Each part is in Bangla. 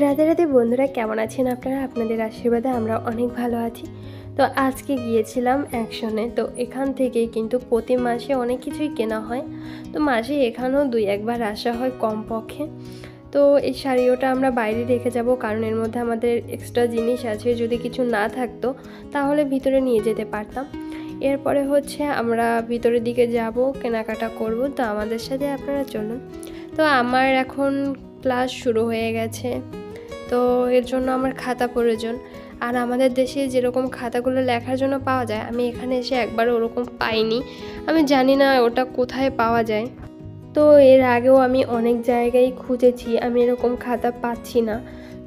রাধে রাধে বন্ধুরা, কেমন আছেন আপনারা? আপনাদের আশীর্বাদে আমরা অনেক ভালো আছি। তো আজকে গিয়েছিলাম অ্যাকশনে তো এখান থেকেই কিন্তু প্রতি মাসে অনেক কিছুই কেনা হয়। তো মাসে এখানেও দুই একবার আসা হয় কমপক্ষে। তো এই শাড়িওটা আমরা বাইরে রেখে যাব, কারণ এর মধ্যে আমাদের এক্সট্রা জিনিস আছে, যদি কিছু না থাকতো, তাহলে ভিতরে নিয়ে যেতে পারতাম। এরপরে হচ্ছে আমরা ভিতরের দিকে যাব, কেনাকাটা করব। তো আমাদের সাথে আপনারা চলুন। তো আমার এখন ক্লাস শুরু হয়ে গেছে। তো এর জন্য আমার খাতা প্রয়োজন। আর আমাদের দেশে যেরকম খাতাগুলো লেখার জন্য পাওয়া যায়, আমি এখানে এসে একবার ওরকম পাইনি। আমি জানি না ওটা কোথায় পাওয়া যায়। তো এর আগেও আমি অনেক জায়গায় খুঁজেছি, আমি এরকম খাতা পাচ্ছি না।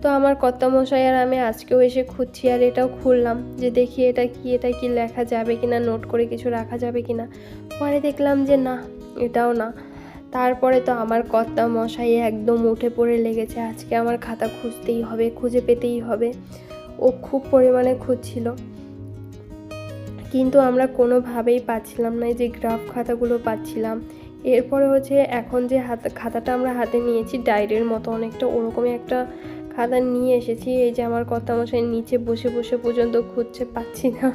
তো আমার কর্তামশাই আর আমি আজকেও এসে খুঁজছি আর এটাও খুললাম যে দেখি এটা কি এটা কি লেখা যাবে কিনা, নোট করে কিছু রাখা যাবে কিনা। পরে দেখলাম যে না, এটাও না। তারপরে তো আমার কর্তা মশাই একদম উঠে পড়ে লেগেছে। আজকে আমার খাতা খুঁজতেই হবে, খুঁজে পেতেই হবে। ও খুব পরিমাণে খুঁজছিল। কিন্তু আমরা কোনোভাবেই পাচ্ছিলাম না যে গ্রাফ খাতাগুলো পাচ্ছিলাম। এরপরে হচ্ছে এখন যে হাত, খাতাটা আমরা হাতে নিয়েছি, ডায়েরির মতো অনেকটা ওরকমই একটা খাতা নিয়ে এসেছি। এই যে আমার কর্তা মশাই নিচে বসে বসে পর্যন্ত খুঁজছে, পাচ্ছি না।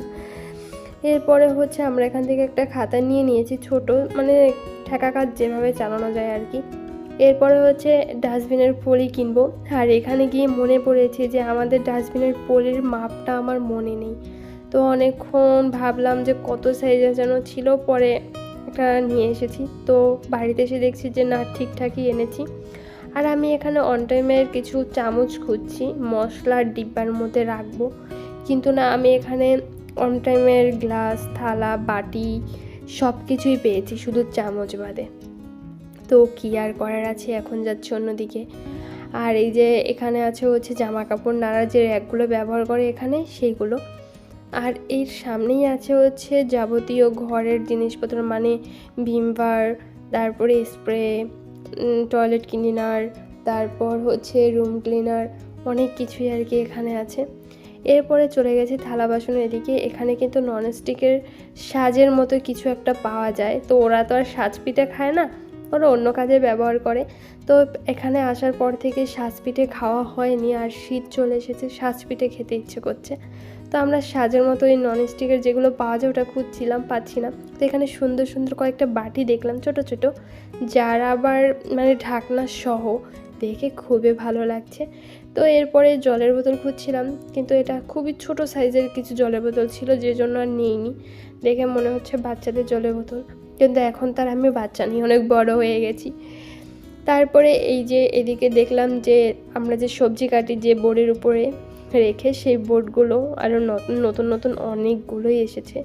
এরপরে হচ্ছে আমরা এখান থেকে একটা খাতা নিয়ে নিয়েছি, ছোট মানে ঠেকা কাজ যেভাবে চালানো যায় আর কি। এরপরে হচ্ছে ডাস্টবিনের পলি কিনবো। আর এখানে গিয়ে মনে পড়েছে যে আমাদের ডাস্টবিনের পলির মাপটা আমার মনে নেই। তো অনেকক্ষণ ভাবলাম যে কত সাইজের যেন ছিল, পরে একটা নিয়ে এসেছি। তো বাড়িতে এসে দেখছি যে না, ঠিকঠাকই এনেছি। আর আমি এখানে অন টাইমের কিছু চামচ খুঁজছি মশলার ডিব্বার মধ্যে রাখব। কিন্তু না, আমি এখানে অন টাইমের গ্লাস থালা, বাটি সব কিছুই পেয়েছি, শুধু চামচ বাদে। তো কী আর করার আছে? এখন যাচ্ছে অন্যদিকে। আর এই যে এখানে আছে হচ্ছে জামা কাপড় নাড়ার যে র্যাকগুলো ব্যবহার করে এখানে, সেইগুলো। আর এর সামনেই আছে হচ্ছে যাবতীয় ঘরের জিনিসপত্র মানে ভিমবার তারপরে স্প্রে টয়লেট ক্লিনার, তারপর হচ্ছে রুম ক্লিনার, অনেক কিছুই আর কি এখানে আছে। এরপরে চলে গেছি থালা বাসন এদিকে এখানে কিন্তু ননস্টিকের সাজের মতো কিছু একটা পাওয়া যায়। তো ওরা তো আর সাজ পিঠে খায় না, ওরা অন্য কাজে ব্যবহার করে। তো এখানে আসার পর থেকে সাজ পিঠে খাওয়া হয়নি আর শীত চলে এসেছে সাজ পিঠে খেতে ইচ্ছে করছে। তো আমরা সাজের মতো এই ননস্টিকের যেগুলো পাওয়া যায় ওটা খুঁজছিলাম, পাচ্ছি না। তো এখানে সুন্দর সুন্দর কয়েকটা বাটি দেখলাম, ছোট ছোট, যার আবার মানে ঢাকনা সহ, দেখে খুবই ভালো লাগছে। তো এরপরে জলের বোতল খুঁজছিলাম, কিন্তু এটা খুবই ছোট সাইজের কিছু জলের বোতল ছিল, যে জন্য আর নিইনি। দেখে মনে হচ্ছে বাচ্চাদের জলের বোতল। কিন্তু এখন তার আমি বাচ্চা নেই অনেক বড় হয়ে গেছি। তারপরে এই যে এদিকে দেখলাম যে আমরা যে সবজি কাটি যে বোর্ডের উপরে রেখে সেই বোর্ডগুলো আরও নতুন নতুন নতুন অনেকগুলোই এসেছে।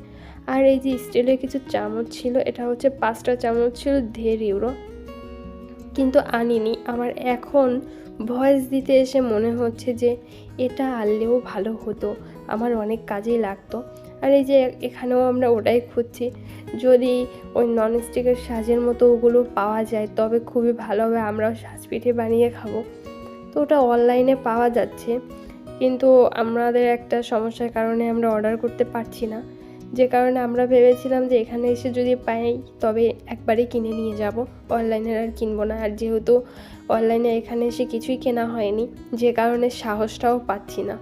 আর এই যে স্টিলের কিছু চামচ ছিল, এটা হচ্ছে পাঁচটা চামচ ছিল দেড় ইউরো। কিন্তু আনিনি, আমার এখন ভয়েস দিতে এসে মনে হচ্ছে যে এটা আনলেও ভালো হতো। আমার অনেক কাজেই লাগতো। আর এই যে এখানেও আমরা ওটাই খুঁজছি। যদি ওই ননস্টিকের সাজের মতো ওগুলো পাওয়া যায়, তবে খুবই ভালো হবে, আমরাও সাজ পিঠে বানিয়ে খাব। তো ওটা অনলাইনে পাওয়া যাচ্ছে। কিন্তু আমাদের একটা সমস্যার কারণে আমরা অর্ডার করতে পারছি না। যে কারণে আমরা ভেবেছিলাম যে এখানে এসে যদি পাই, তবে একবারে কিনে নিয়ে যাব। অনলাইনে আর কিনবো না। আর যেহেতু অনলাইনে এখানে এসে কিছুই কেনা হয়নি, যে কারণে সাহসটাও পাচ্ছি না।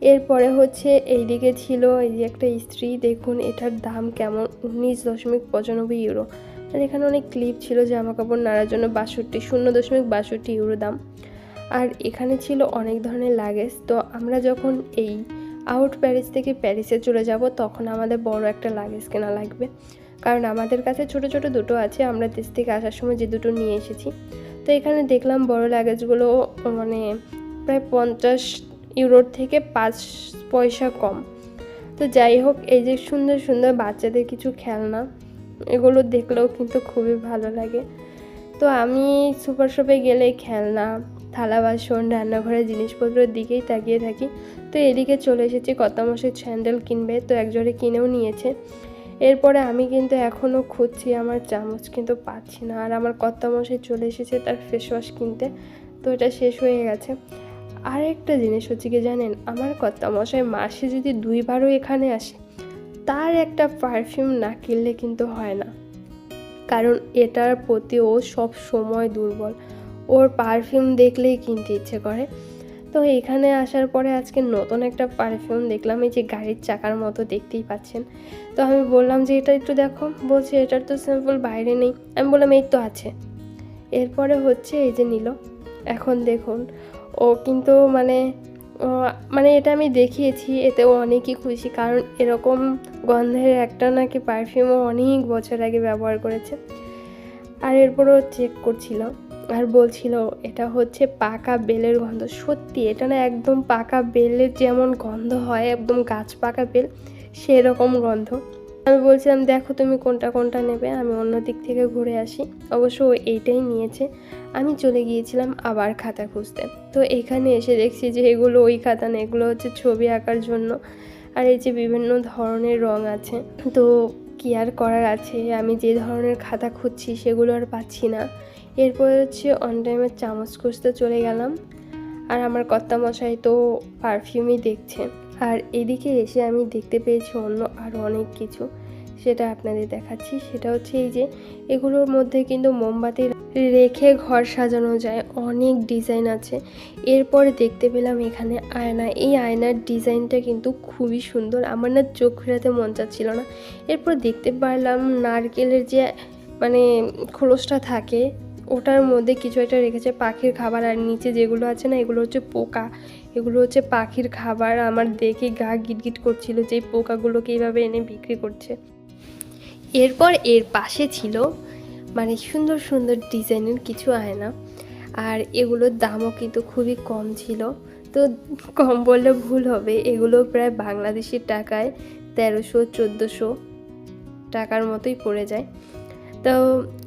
এরপরে হচ্ছে এইদিকে ছিল এই যে একটা স্ত্রী দেখুন, এটার দাম কেমন? উনিশ দশমিক পঁচানব্বই ইউরো। আর এখানে অনেক ক্লিপ ছিল জামা কাপড় নাড়ার জন্য বাষট্টি, শূন্য দশমিক বাষট্টি ইউরো দাম। আর এখানে ছিল অনেক ধরনের লাগেজ। তো আমরা যখন এই আউট প্যারিস থেকে প্যারিসে চলে যাব, তখন আমাদের বড় একটা লাগেজ কেনা লাগবে। কারণ আমাদের কাছে ছোট ছোট দুটো আছে, আমরা দেশ থেকে আসার সময় যে দুটো নিয়ে এসেছি। তো এখানে দেখলাম বড় লাগেজগুলো মানে প্রায় পঞ্চাশ ইউরোর থেকে পাঁচ পয়সা কম। তো যাই হোক, এই যে সুন্দর সুন্দর বাচ্চাদের কিছু খেলনা, এগুলো দেখলেও কিন্তু খুবই ভালো লাগে। তো আমি সুপার শপে গেলে খেলনা থালা, বাসন, রান্নাঘরের জিনিসপত্রের দিকেই তাকিয়ে থাকি। তো এদিকে চলে এসেছি কর্তামশাই স্যান্ডেল কিনবে, তো একজোড়ে কিনেও নিয়েছে। এরপরে আমি কিন্তু এখনও খুঁজছি আমার চামচ, কিন্তু পাচ্ছি না। আর আমার কর্তামশাই চলে এসেছে তার ফেস ওয়াশ কিনতে। তো এটা শেষ হয়ে গেছে। আর একটা জিনিস হচ্ছে কি জানেন, আমার কর্তামশাই মাসে যদি দুইবারও এখানে আসে, তার একটা পারফিউম না কিনলে কিন্তু হয় না। কারণ এটার প্রতি ও সব সময় দুর্বল। ওর পারফিউম দেখলেই কিনতে ইচ্ছে করে। তো এখানে আসার পরে আজকে নতুন একটা পারফিউম দেখলাম, এই যে গাড়ির চাকার মতো দেখতেই পাচ্ছেন। তো আমি বললাম যে, এটা একটু দেখো। বলছে, এটার তো স্যাম্পল বাইরে নেই। আমি বললাম, এই তো আছে। এরপরে হচ্ছে এই যে নিল। এখন দেখুন, ও কিন্তু মানে মানে এটা আমি দেখিয়েছি, এতে ও অনেকই খুশি। কারণ এরকম গন্ধের একটা নাকি পারফিউমও অনেক বছর আগে ব্যবহার করেছে। আর এরপরও চেক করছিল। আর বলছিল, এটা হচ্ছে পাকা বেলের গন্ধ। সত্যি, এটা না একদম পাকা বেলের যেমন গন্ধ হয়, একদম গাছ পাকা বেল, সেরকম গন্ধ। আমি বলছিলাম, দেখো তুমি কোনটা কোনটা নেবে, আমি অন্য দিক থেকে ঘুরে আসি। অবশ্য এইটাই নিয়েছে। আমি চলে গিয়েছিলাম আবার খাতা খুঁজতে। তো এখানে এসে দেখছি যে এগুলো, ওই খাতা না, এগুলো হচ্ছে ছবি আঁকার জন্য। আর এই যে বিভিন্ন ধরনের রং আছে, তো কি আর করার আছে? আমি যে ধরনের খাতা খুঁজছি, সেগুলো আর পাচ্ছি না। এরপর হচ্ছে অন টাইমের চামচ খুঁজতে চলে গেলাম। আর আমার কর্তা মশাই তো পারফিউমই দেখছে। আর এদিকে এসে আমি দেখতে পেয়েছি অন্য আরও অনেক কিছু। সেটা আপনাদের দেখাচ্ছি। সেটা হচ্ছে এই যে, এগুলোর মধ্যে কিন্তু মোমবাতি রেখে ঘর সাজানো যায়। অনেক ডিজাইন আছে। এরপরে দেখতে পেলাম এখানে আয়না। এই আয়নার ডিজাইনটা কিন্তু খুবই সুন্দর। আমার না চোখ ফেরাতে মন চাচ্ছিল না। এরপর দেখতে পারলাম নারকেলের যে মানে খোলসটা থাকে ওটার মধ্যে কিছু একটা রেখেছে, পাখির খাবার। আর নিচে যেগুলো আছে না, এগুলো হচ্ছে পোকা। এগুলো হচ্ছে পাখির খাবার। আমার দেখে গা গিটগিট করছিল যে পোকাগুলোকে এইভাবে এনে বিক্রি করছে। এরপর এর পাশে ছিল মানে সুন্দর সুন্দর ডিজাইনের কিছু আয়না। আর এগুলোর দামও কিন্তু খুবই কম ছিল। তো কম বললে ভুল হবে। এগুলো প্রায় বাংলাদেশি টাকায় তেরোশো, চোদ্দোশো টাকার মতোই পড়ে যায়। তো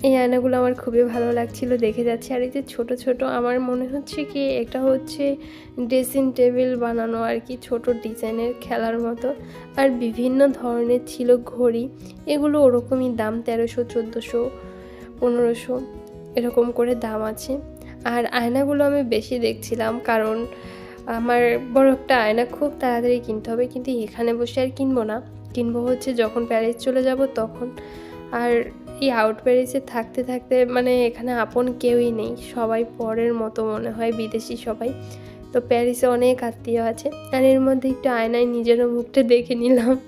এই আয়নাগুলো আমার খুবই ভালো লাগছিল, দেখে যাচ্ছে। আর এই যে ছোটো ছোটো আমার মনে হচ্ছে কি এটা হচ্ছে ড্রেসিং টেবিল বানানো আর কি, ছোট ডিজাইনের খেলার মতো। আর বিভিন্ন ধরনের ছিল ঘড়ি, এগুলো ওরকমই দাম তেরোশো, চোদ্দোশো, পনেরোশো, এরকম করে দাম আছে। আর আয়নাগুলো আমি বেশি দেখছিলাম কারণ আমার বড় একটা আয়না খুব তাড়াতাড়ি কিনতে হবে, কিন্তু এখানে বসে আর কিনবো না। কিনবো হচ্ছে যখন প্যারিস চলে যাব তখন। আর এই আউট প্যারিসে থাকতে থাকতে মানে এখানে আপন কেউই নেই। সবাই পরের মতো মনে হয়, বিদেশি সবাই। তো প্যারিসে অনেক আত্মীয় আছে। আর এর মধ্যে একটু আয়নায় নিজেরও মুখটা দেখে নিলাম।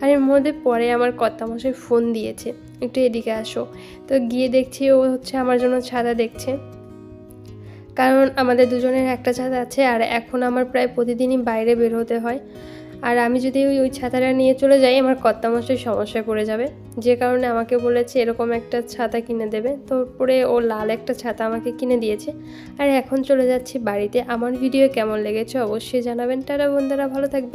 আর এর মধ্যে পরে আমার কর্তামশাই ফোন দিয়েছে। একটু এদিকে আসো। তো গিয়ে দেখছি ও হচ্ছে আমার জন্য ছাদা দেখছে। কারণ আমাদের দুজনের একটা ছাতা আছে, আর এখন আমার প্রায় প্রতিদিনই বাইরে বের হতে হয়। আর আমি যদি ওই ওই ছাতাটা নিয়ে চলে যাই, আমার কর্তামশাই সমস্যায় পড়ে যাবে। যে কারণে আমাকে বলেছে এরকম একটা ছাতা কিনে দেবে। তো পরে ও লাল একটা ছাতা আমাকে কিনে দিয়েছে। আর এখন চলে যাচ্ছি বাড়িতে। আমার ভিডিও কেমন লেগেছে অবশ্যই জানাবেন। তারা বন্ধুরা, ভালো থাকবে